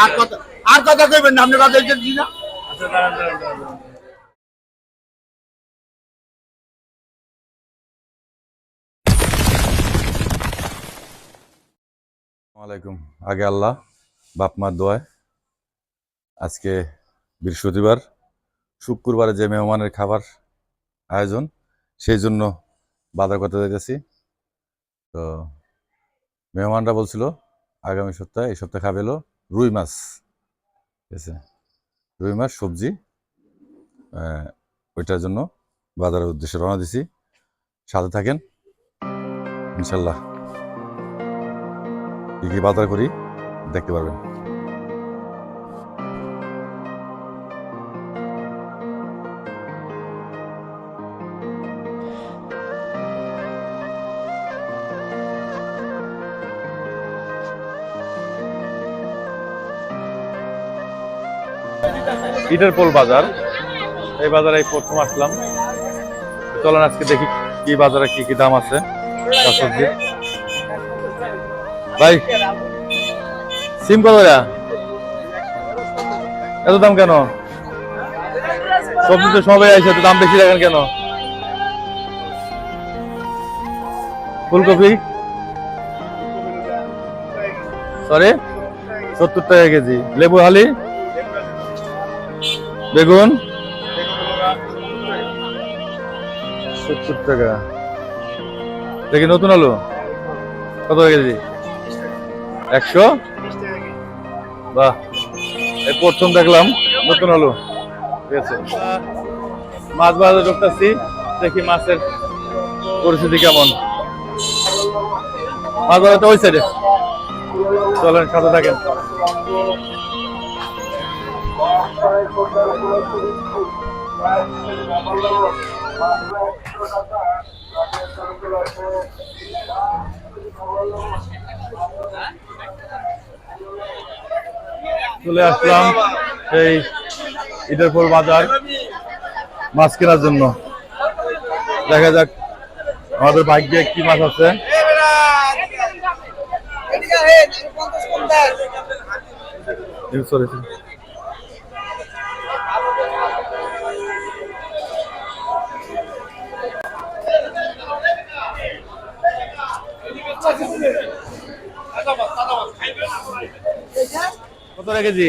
আর কথা আর কথা কইবেন না আপনি কথা না? আচ্ছা। আলাইকুম। আগে আল্লাহ বাপ মার দোয়ায়। আজকে বৃহস্পতিবার শুক্রবারে যে মেহমানের খাবার আয়োজন সেই জন্য বাজার করতে যাইতেছি। তো মেহমানরা বলছিল আগামী সপ্তাহে এই সপ্তাহে খাবে এলো। রুই মাছ, ঠিক আছে? রুই মাছ, সবজি ওইটার জন্য বাজারের উদ্দেশ্যে রওনা দিছি। সাথে থাকেন, ইনশাল্লাহ। কি কি বাজার করি, দেখতে পারবেন। ইটারপোল বাজার। এই বাজারে এই প্রথম আসলাম। চলেন আজকে দেখি কি বাজারে কি কি দাম আছে। শাকসবজির ভাই সিম এত দাম কেন? সবজি তো সবাই তো দাম বেশি রাখেন কেন? ফুলকপি? সরি, সত্তর টাকা কেজি। লেবু হালি? বেগুন? সত্তর টাকা। দেখি নতুন আলু। কত হয়ে কেজি? একশো? বাহ এই প্রথম দেখলাম নতুন আলু। ঠিক আছে। মাছ বাজারে ঢুকতেছি দেখি মাছের পরিস্থিতি কেমন। মাছ বাজারটা ওই সাইডে চলেন সাথে থাকেন। চলে আসলাম এই ইটারপুর বাজার মাছ কেনার জন্য। দেখা যাক আমাদের ভাগ্যে কি মাছ আছে। এই কত কেজি?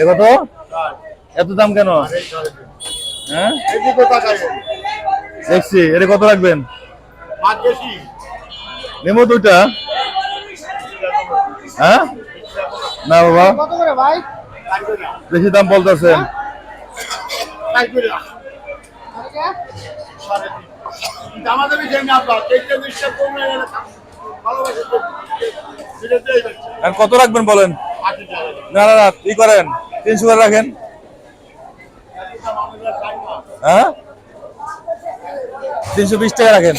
এ কত? এত দাম কেন? হ্যাঁ? দেখছি, এটা কত রাখবেন? নেমো দুইটা। হ্যাঁ? না বাবা। বেশি দাম বলতেছেন। কত রাখবেন বলেন? না না না কি করেন তিনশো করে রাখেন। হ্যাঁ? তিনশো বিশ টাকা রাখেন।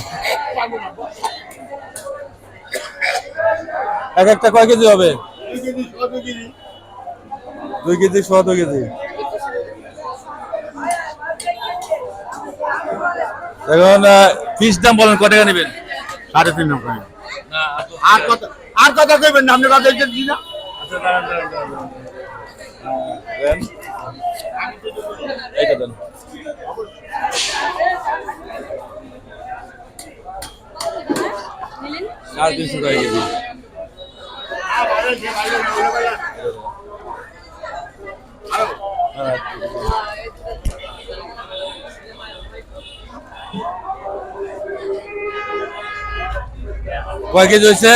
এক একটা কয় কেজি হবে? দুই কেজি সোয়া দুই কেজি এখন ফিস দাম বলেন কত টাকা নেবেন? সাড়ে তিন নব্বই আর কথা আর কথা কইবেন না? আপনি কথা বলছেন না এইটা দেন। সাড়ে তিনশো টাকা কয় কেজি হয়েছে?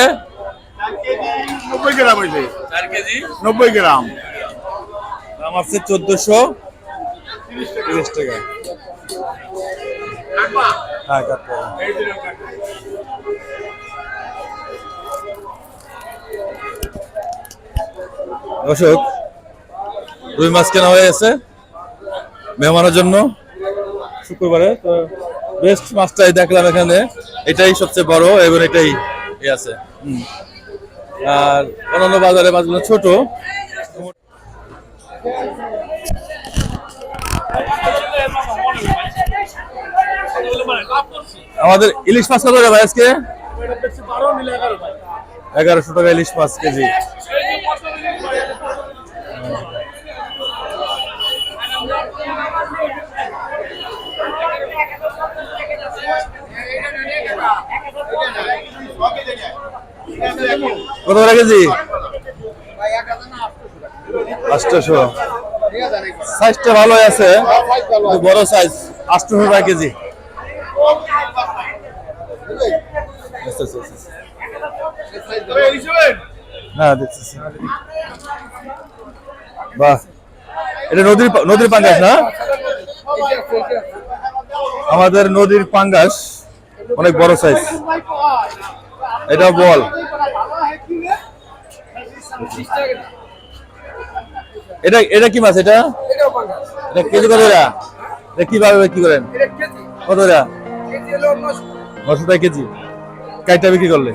নব্বই গ্রাম হয়েছে। চার কেজি? নব্বই গ্রাম। দাম আছে চোদ্দশো তিরিশ টাকা। হ্যাঁ কাটতে দর্শক রুই মাছ কেনা হয়ে গেছে মেহমানের জন্য শুক্রবারে। তো বেস্ট মাছটাই দেখলাম এখানে। এটাই সবচেয়ে বড় এবং এটাই এ আছে। আর অন্যান্য বাজারে মাছগুলো ছোট। আমাদের ইলিশ মাছ কত ভাই আজকে? এগারোশো টাকা ইলিশ মাছ কেজি। কত করে কেজি? আটশোশো সাইজটা ভালো আছে বড় সাইজ আটশোশো টাকা কেজি। না, দেখতেছি। বাহ। এটা নদীর নদীর পাঙ্গাস না? আমাদের নদীর পাঙ্গাস অনেক বড় সাইজ। এটা বল। এটা এটা কি মাছ এটা? এটা কেজি কত এটা? কীভাবে কি করেন? কত এটা? নশো। টাকা কেজি। কাইটা বিক্রি করলে?